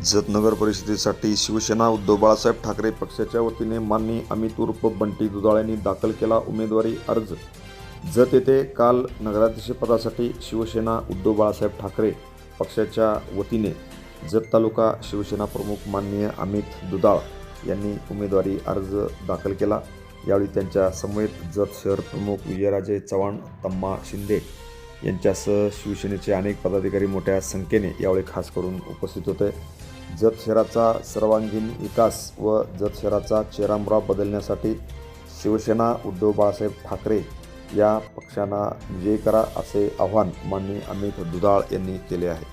जत नगर परिषदेसाठी शिवसेना उद्धव बाळासाहेब ठाकरे पक्षाच्या वतीने माननीय अमित उर्फ बंटी दुधाळ्यांनी दाखल केला उमेदवारी अर्ज. जत येथे काल नगराध्यक्षपदासाठी शिवसेना उद्धव बाळासाहेब ठाकरे पक्षाच्या वतीने जत तालुका शिवसेना प्रमुख माननीय अमित दुधाळ यांनी उमेदवारी अर्ज दाखल केला. यावेळी त्यांच्या समवेत जत शहर प्रमुख विजयराजे चव्हाण तम्मा शिंदे यांच्यासह शिवसेनेचे अनेक पदाधिकारी मोठ्या संख्येने यावेळी खास करून उपस्थित होते. जत शहराचा सर्वांगीण विकास व जत शहराचा चेहरामोहरा बदलण्यासाठी शिवसेना उद्धव बाळासाहेब ठाकरे या पक्षांना विजयी करा असे आव्हान माननीय अमित दुधाळ यांनी केले आहे.